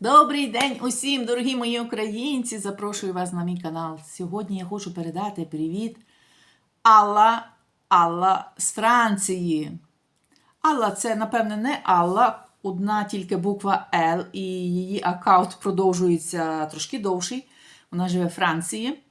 Добрий день усім, дорогі мої українці! Запрошую вас на мій канал. Сьогодні я хочу передати привіт Алла, Алла з Франції. Алла це, напевне, не Алла, одна тільки буква Л, і її аккаунт продовжується трошки довший. Вона живе в Франції.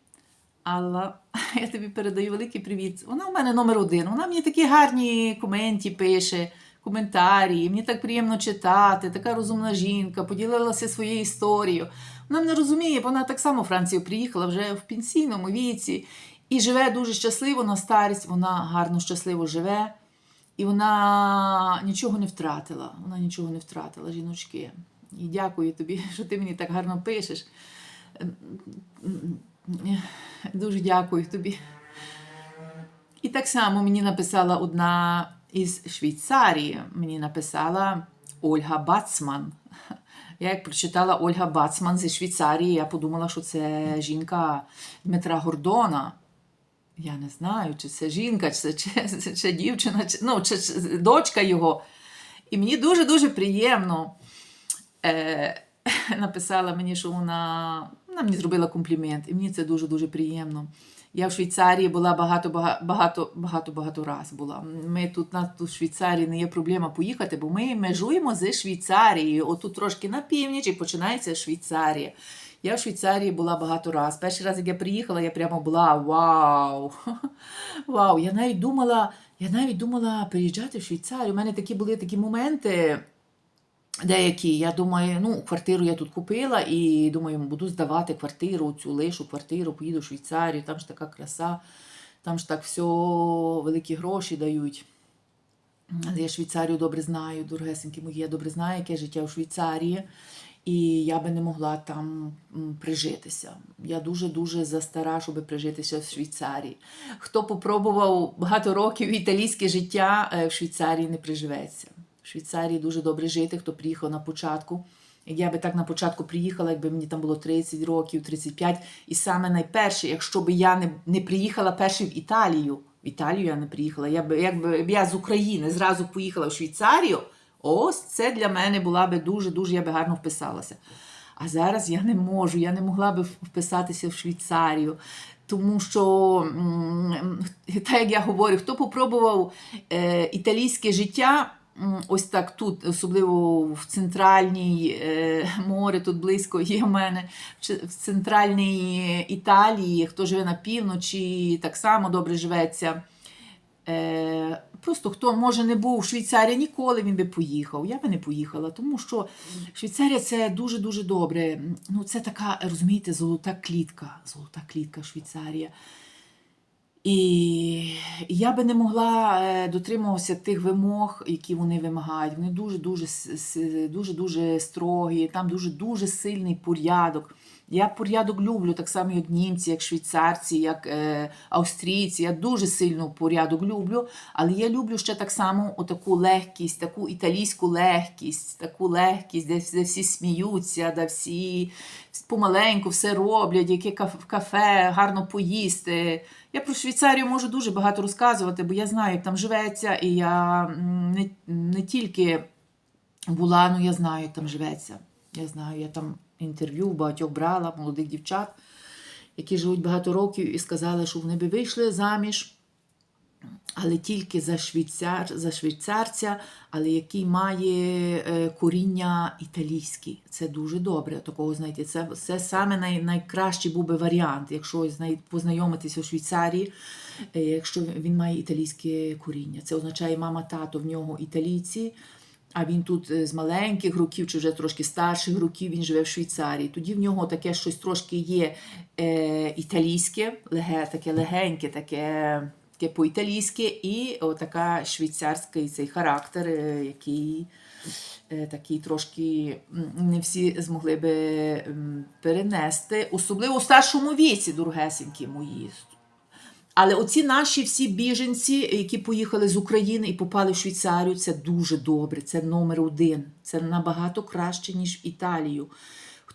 Алла, я тобі передаю великий привіт. Вона у мене номер один. Вона мені такі гарні коменті пише, коментарі. Мені так приємно читати. Така розумна жінка, поділилася своєю історією. Вона мене розуміє, вона так само в Францію приїхала вже в пенсійному віці і живе дуже щасливо на старість. Вона гарно щасливо живе. І вона нічого не втратила. Вона нічого не втратила, жіночки. І дякую тобі, що ти мені так гарно пишеш. Дуже дякую тобі. І так само мені написала одна із Швейцарії. Мені написала Ольга Бацман. Я як прочитала Ольга Бацман зі Швейцарії, я подумала, що це жінка Дмитра Гордона. Я не знаю, чи це жінка, чи це чи, чи, чи дівчина, чи, ну, чи, чи дочка його. І мені дуже-дуже приємно е, написала мені, що вона, вона мені зробила комплімент, і мені це дуже-дуже приємно. Я в Швейцарії була багато багато багато багато раз була. Ми тут на тут в Швейцарії не є проблема поїхати, бо ми межуємо зі Швейцарією. Отут трошки на північ і починається Швейцарія. Я в Швейцарії була багато раз. Перший раз, як я приїхала, я прямо була вау! Вау! Я навіть думала, я навіть думала переїжджати в Швейцарію. У мене такі були такі моменти. Деякі, я думаю, ну, квартиру я тут купила і думаю, буду здавати квартиру, цю лишу квартиру, поїду в Швейцарію, там ж така краса, там ж так все великі гроші дають. Я Швейцарію добре знаю, дорогесенькі мої, я добре знаю, яке життя в Швейцарії, і я би не могла там прижитися. Я дуже-дуже застара, щоб прижитися в Швейцарії. Хто попробував багато років італійське життя, в Швейцарії не приживеться. В Швейцарії дуже добре жити, хто приїхав на початку. Я би так на початку приїхала, якби мені там було 30 років, 35. І саме найперше, якщо б я не не приїхала перше в Італію, в Італію я не приїхала, я б, якби я з України зразу поїхала в Швейцарію, ось це для мене була би дуже-дуже, я би гарно вписалася. А зараз я не можу, я не могла би вписатися в Швейцарію. Тому що, так як я говорю, хто попробував е, італійське життя. Ось так тут, особливо в центральній е, море, тут близько є в мене, в центральній Італії, хто живе на півночі, так само добре живеться. Е, Просто хто, може, не був в Швейцарії ніколи, він би поїхав. Я би не поїхала, тому що Швейцарія це дуже-дуже добре. Ну, Це така, розумієте, золота клітка. Золота клітка Швейцарія. І я би не могла дотримуватися тих вимог, які вони вимагають. Вони дуже-дуже дуже, дуже строгі, там дуже-дуже сильний порядок. Я порядок люблю, так само, як німці, як швейцарці, як е, австрійці. Я дуже сильно порядок люблю, але я люблю ще так само таку легкість, таку італійську легкість, таку легкість, де, де всі сміються, де всі помаленьку все роблять, яке кафе, гарно поїсти. Я про Швейцарію можу дуже багато розказувати, бо я знаю, як там живеться, і я не, не тільки була, ну я знаю, як там живеться. Я знаю, я там інтерв'ю багатьох брала, молодих дівчат, які живуть багато років і сказали, що вони би вийшли заміж, але тільки за швейцар, за швейцарця, але який має е, коріння італійське. Це дуже добре. Такого знаєте, це це саме най, найкращий був би варіант, якщо познайомитися у Швейцарії, е, якщо він має італійське коріння. Це означає мама, тато в нього італійці. А він тут з маленьких років, чи вже трошки старших років, він живе в Швейцарії. Тоді в нього таке щось трошки є е, італійське, леге, таке легеньке, таке таке по-італійськи, і така швейцарський цей характер, е, який е, такий трошки не всі змогли би перенести, особливо у старшому віці, дорогесенькі мої. Але оці наші всі біженці, які поїхали з України і попали в Швейцарію, це дуже добре. Це номер один. Це набагато краще, ніж в Італію.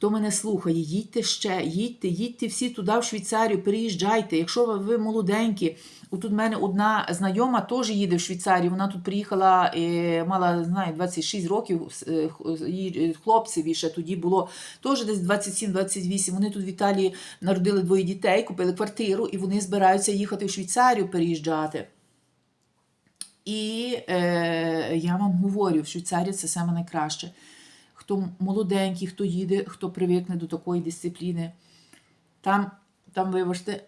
Хто мене слухає, їдьте ще, їдьте, їдьте всі туди, в Швейцарію, переїжджайте. Якщо ви, ви молоденькі, отут в мене одна знайома теж їде в Швейцарію. Вона тут приїхала, е, мала знаю, 26 років. е, е, Хлопцеві ще тоді було теж десь 27-28. Вони тут в Італії народили двоє дітей, купили квартиру, і вони збираються їхати в Швейцарію переїжджати. І е, я вам говорю, в Швейцарії це саме найкраще. Хто молоденький, хто їде, хто привикне до такої дисципліни, там, там вибачте,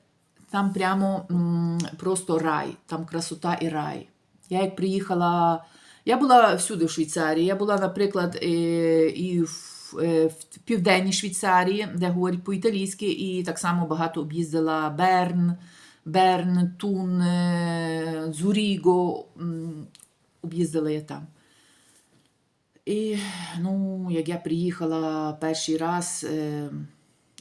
там прямо м, просто рай, там красота і рай. Я як приїхала, я була всюди в Швейцарії. Я була, наприклад, е, і в, е, в південній Швейцарії, де говорять по-італійськи, і так само багато об'їздила Берн, Берн, Тун, е, Зуріго. Об'їздила я там. І ну, як я приїхала перший раз е,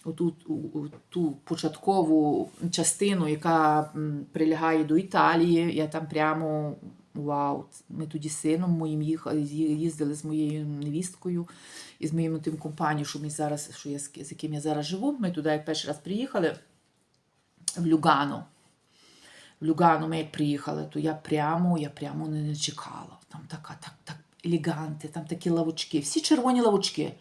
у, ту, у, у ту початкову частину, яка прилягає до Італії, я там прямо вау. Ми тоді з сином моїм їхали, їздили з моєю невісткою і з моїм тим компанією, що ми зараз, що я, з яким я зараз живу. Ми туди як перший раз приїхали в Люгано. В Люгану ми як приїхали, то я прямо, я прямо не, чекала. Там така, так, так там такі лавочки, всі червоні лавочки.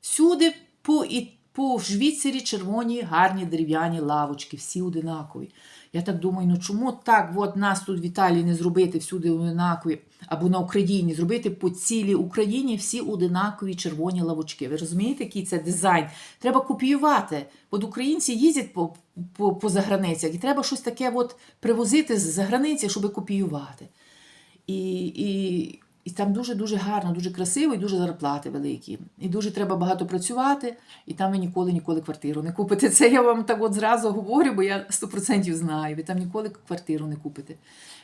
Всюди по, і, по Швейцарі червоні гарні дерев'яні лавочки, всі одинакові. Я так думаю, ну чому так от нас тут в Італії не зробити всюди одинакові, або на Україні зробити по цілій Україні всі одинакові червоні лавочки. Ви розумієте, який це дизайн? Треба копіювати. От українці їздять по, по, по заграницях, і треба щось таке от привозити з заграниці, щоб копіювати. І, і, і там дуже-дуже гарно, дуже красиво і дуже зарплати великі. І дуже треба багато працювати, і там ви ніколи ніколи квартиру не купите. Це я вам так от зразу говорю, бо я 100% знаю. Ви там ніколи квартиру не купите.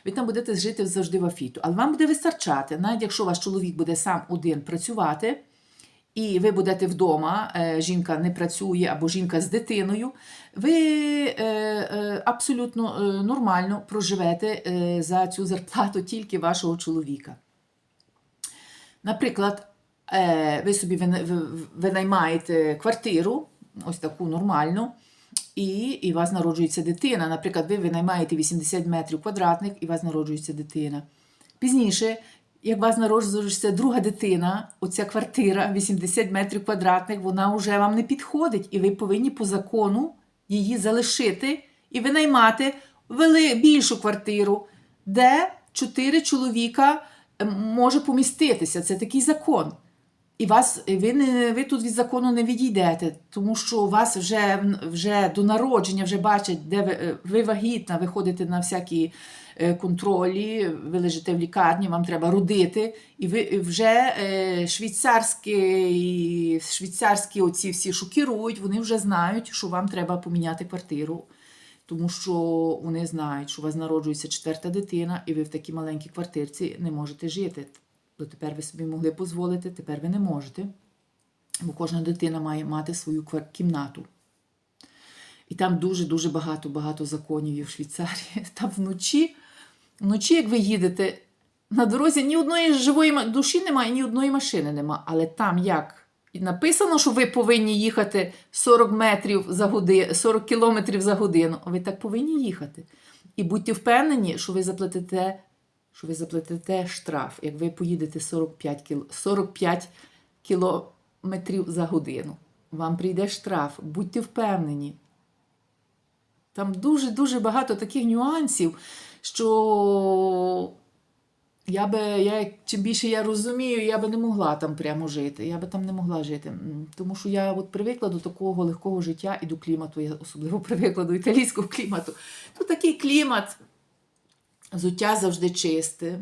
Ви там будете жити завжди в афіту. Але вам буде вистачати, навіть якщо ваш чоловік буде сам один працювати. І ви будете вдома, е, жінка не працює або жінка з дитиною, ви е, е, абсолютно нормально проживете за цю зарплату тільки вашого чоловіка. Наприклад, е, ви собі винаймаєте квартиру, ось таку нормальну, і, і у вас народжується дитина. Наприклад, ви винаймаєте 80 метрів квадратних, і у вас народжується дитина. Пізніше, як у вас народжується друга дитина, оця квартира 80 метрів квадратних, вона вже вам не підходить, і ви повинні по закону її залишити і винаймати вели більшу квартиру, де чотири чоловіка може поміститися. Це такий закон. І вас, ви, не, ви тут від закону не відійдете, тому що у вас вже, вже до народження вже бачать, де ви, е, ви вагітна, ви ходите на всякі е, контролі, ви лежите в лікарні, вам треба родити, і ви вже е, швейцарські, швейцарські оці всі шокірують, вони вже знають, що вам треба поміняти квартиру. Тому що вони знають, що у вас народжується четверта дитина, і ви в такій маленькій квартирці не можете жити. Дотепер ви собі могли дозволити, тепер ви не можете. Бо кожна дитина має мати свою кімнату. І там дуже-дуже багато-багато законів є в Швейцарії. Там вночі, вночі, як ви їдете, на дорозі ні одної живої душі немає, ні одної машини немає. Але там як і написано, що ви повинні їхати 40 метрів за годину, 40 кілометрів за годину, ви так повинні їхати. І будьте впевнені, що ви заплатите, що ви заплатите штраф, як ви поїдете 45, кіл, 45 кілометрів за годину. Вам прийде штраф, будьте впевнені. Там дуже-дуже багато таких нюансів, що я би, я, чим більше я розумію, я би не могла там прямо жити. Я би там не могла жити. Тому що я от привикла до такого легкого життя і до клімату. Я особливо привикла до італійського клімату. Тут такий клімат, взуття завжди чисте.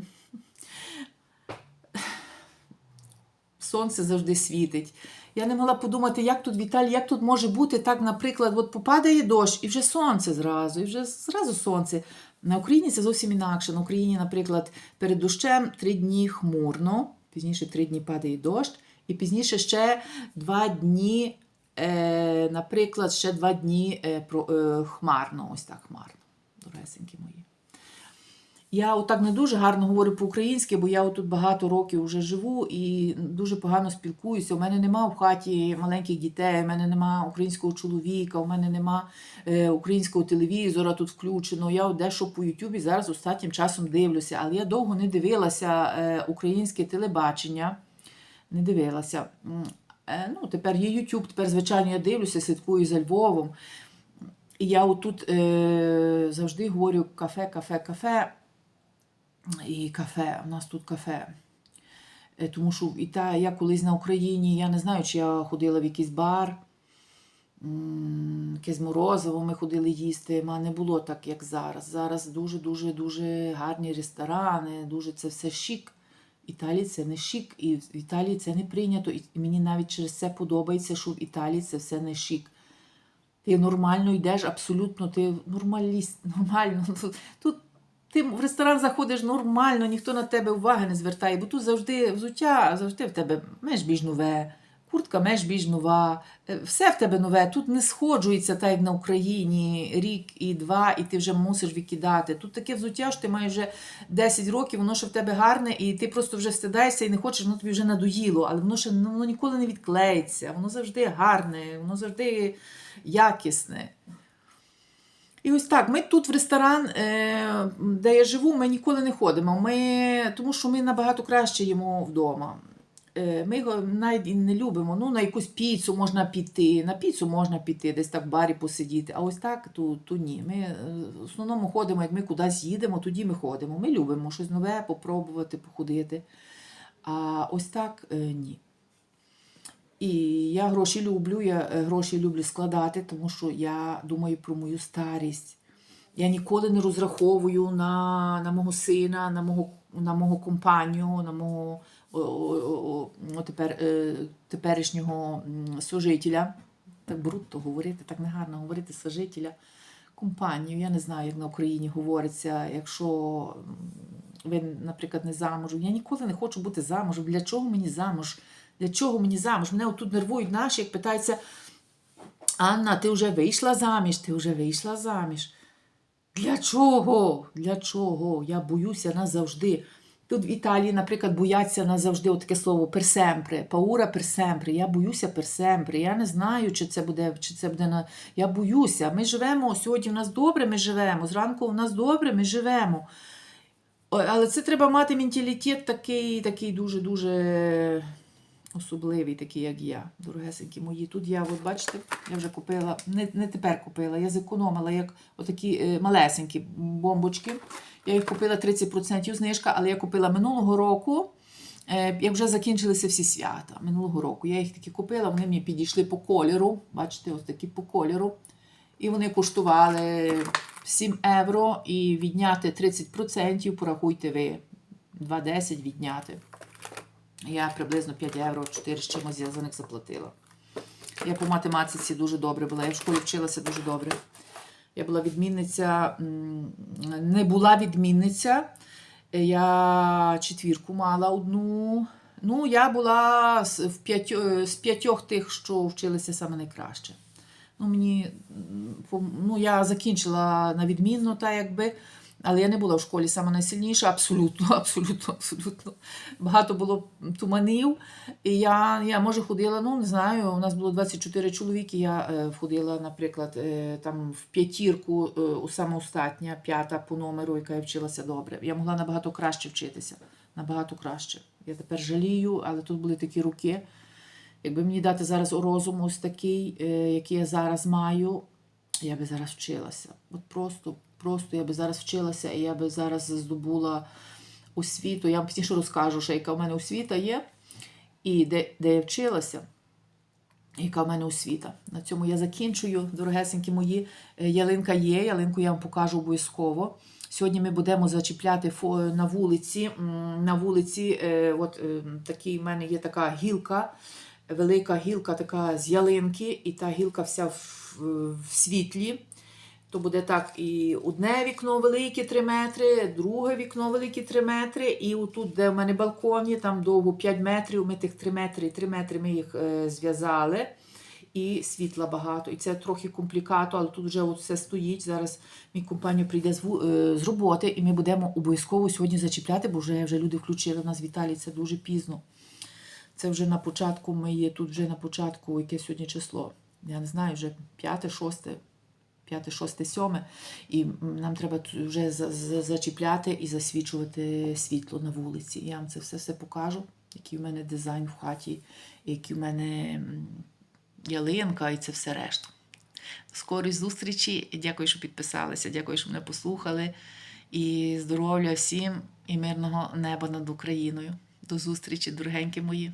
Сонце завжди світить. Я не могла подумати, як тут в Італії, як тут може бути так, наприклад, от попадає дощ, і вже сонце зразу, і вже зразу сонце. На Україні це зовсім інакше. На Україні, наприклад, перед дощем три дні хмурно, пізніше три дні падає дощ, і пізніше ще два дні, е, наприклад, ще два дні е, про, е, хмарно, ось так хмарно, Доресенькі мої. Я отак не дуже гарно говорю по-українськи, бо я тут багато років вже живу і дуже погано спілкуюся. У мене нема в хаті маленьких дітей, у мене нема українського чоловіка, у мене нема е, українського телевізора тут включено. Я дещо по Ютубі зараз останнім часом дивлюся, але я довго не дивилася е, українське телебачення. Не дивилася. Е, Ну, тепер є YouTube, тепер, звичайно, я дивлюся, слідкую за Львовом. І я отут завжди говорю кафе, кафе, кафе. І кафе, у нас тут кафе. Е, Тому що і та, я колись на Україні, я не знаю, чи я ходила в якийсь бар, якесь морозиво ми ходили їсти, а не було так, як зараз. Зараз дуже-дуже дуже гарні ресторани, дуже це все шик. В Італії це не шик, і в Італії це не прийнято. І мені навіть через це подобається, що в Італії це все не шик. Ти нормально йдеш, абсолютно, ти нормаліст, нормально. Тут, тут ти в ресторан заходиш нормально, ніхто на тебе уваги не звертає, бо тут завжди взуття, завжди в тебе меж біж нове, куртка меж біж нова, е, все в тебе нове. Тут не сходжується так, як на Україні, рік і два, і ти вже мусиш викидати. Тут таке взуття, що ти маєш вже 10 років, воно ще в тебе гарне, і ти просто вже стидаєшся і не хочеш, воно тобі вже надоїло, але воно ще воно ніколи не відклеїться, воно завжди гарне, воно завжди якісне. І ось так, ми тут в ресторан, е, де я живу, ми ніколи не ходимо. Ми, тому що ми набагато краще їмо вдома. Е, Ми його навіть і не любимо. Ну, на якусь піцу можна піти, на піцу можна піти, десь так в барі посидіти. А ось так, то, то ні. Ми е, в основному ходимо, як ми кудись їдемо, тоді ми ходимо. Ми любимо щось нове, попробувати, походити. А ось так ні. І я гроші люблю, я е, гроші люблю складати, тому що я думаю про мою старість. Я ніколи не розраховую на, на мого сина, на мого, на мого компанію, на мого тепер, е, теперішнього м, служителя. Так брудно говорити, так негарно говорити служителя. Компанію. Я не знаю, як на Україні говориться, якщо ви, наприклад, не замужем. Я ніколи не хочу бути замужем. Для чого мені замуж? Для чого мені замуж? Мене отут нервують наші, як питаються, Анна, ти вже вийшла заміж, ти вже вийшла заміж. Для чого? Для чого? Я боюся назавжди. Тут в Італії, наприклад, бояться назавжди от таке слово персемпре, паура персемпре. Я боюся персемпре. Я не знаю, чи це буде, чи це буде на. Я боюся. Ми живемо сьогодні. У нас добре, ми живемо. Зранку у нас добре, ми живемо. Але це треба мати менталітет такий, такий дуже-дуже особливий, такий, як я, дорогесенькі мої. Тут я, от бачите, я вже купила, не, не тепер купила, я зекономила як отакі е, малесенькі бомбочки. Я їх купила 30% знижка, але я купила минулого року, е, як вже закінчилися всі свята. Минулого року. Я їх такі купила, вони мені підійшли по кольору. Бачите, ось такі по кольору. І вони коштували 7 євро і відняти 30%, порахуйте ви, 2,10 відняти. Я приблизно 5 євро, 4 з чимось я за них заплатила. Я по математиці дуже добре була. Я в школі вчилася дуже добре. Я була відмінниця, не була відмінниця. Я четвірку мала одну. Ну, я була з, в п'ятьо- з п'ятьох тих, що вчилися саме найкраще. Ну, мені, ну, я закінчила на відмінно, та якби, але я не була в школі саме найсильніша, абсолютно, абсолютно, абсолютно. Багато було туманів. І я, я може ходила, ну не знаю, у нас було 24 чоловіки. Я е, входила, наприклад, е, там в п'ятірку, е, у саме остатня, п'ята по номеру, яка я вчилася добре. Я могла набагато краще вчитися. Набагато краще. Я тепер жалію, але тут були такі руки. Якби мені дати зараз розум ось такий, який я зараз маю, я би зараз вчилася. От просто, просто я би зараз вчилася, і я би зараз здобула освіту. Я вам пізніше розкажу, що яка в мене освіта є, і де, де я вчилася, яка в мене освіта. На цьому я закінчую, дорогесенькі мої. Е, Ялинка є, ялинку я вам покажу обов'язково. Сьогодні ми будемо зачіпляти на вулиці. На вулиці, е, от е, такий в мене є така гілка, велика гілка така з ялинки, і та гілка вся в, в світлі. То буде так і одне вікно велике 3 метри, друге вікно велике 3 метри, і отут, де в мене балкон є, там довго 5 метрів, ми тих 3 метри, 3 метри ми їх е, зв'язали. і світла багато. І це трохи комплікато, але тут вже от все стоїть. Зараз мій компанію прийде з, е, з роботи, і ми будемо обов'язково сьогодні зачіпляти, бо вже, вже люди включили нас в Італії, це дуже пізно. Це вже на початку, ми є тут вже на початку, яке сьогодні число. Я не знаю, вже п'яте, шосте, п'яте, шосте, сьоме. І нам треба вже за- за- зачіпляти і засвічувати світло на вулиці. Я вам це все, все покажу, який в мене дизайн в хаті, який в мене ялинка і це все решта. Скорої зустрічі. Дякую, що підписалися. Дякую, що мене послухали. І здоров'я всім і мирного неба над Україною. До зустрічі, дорогенькі мої.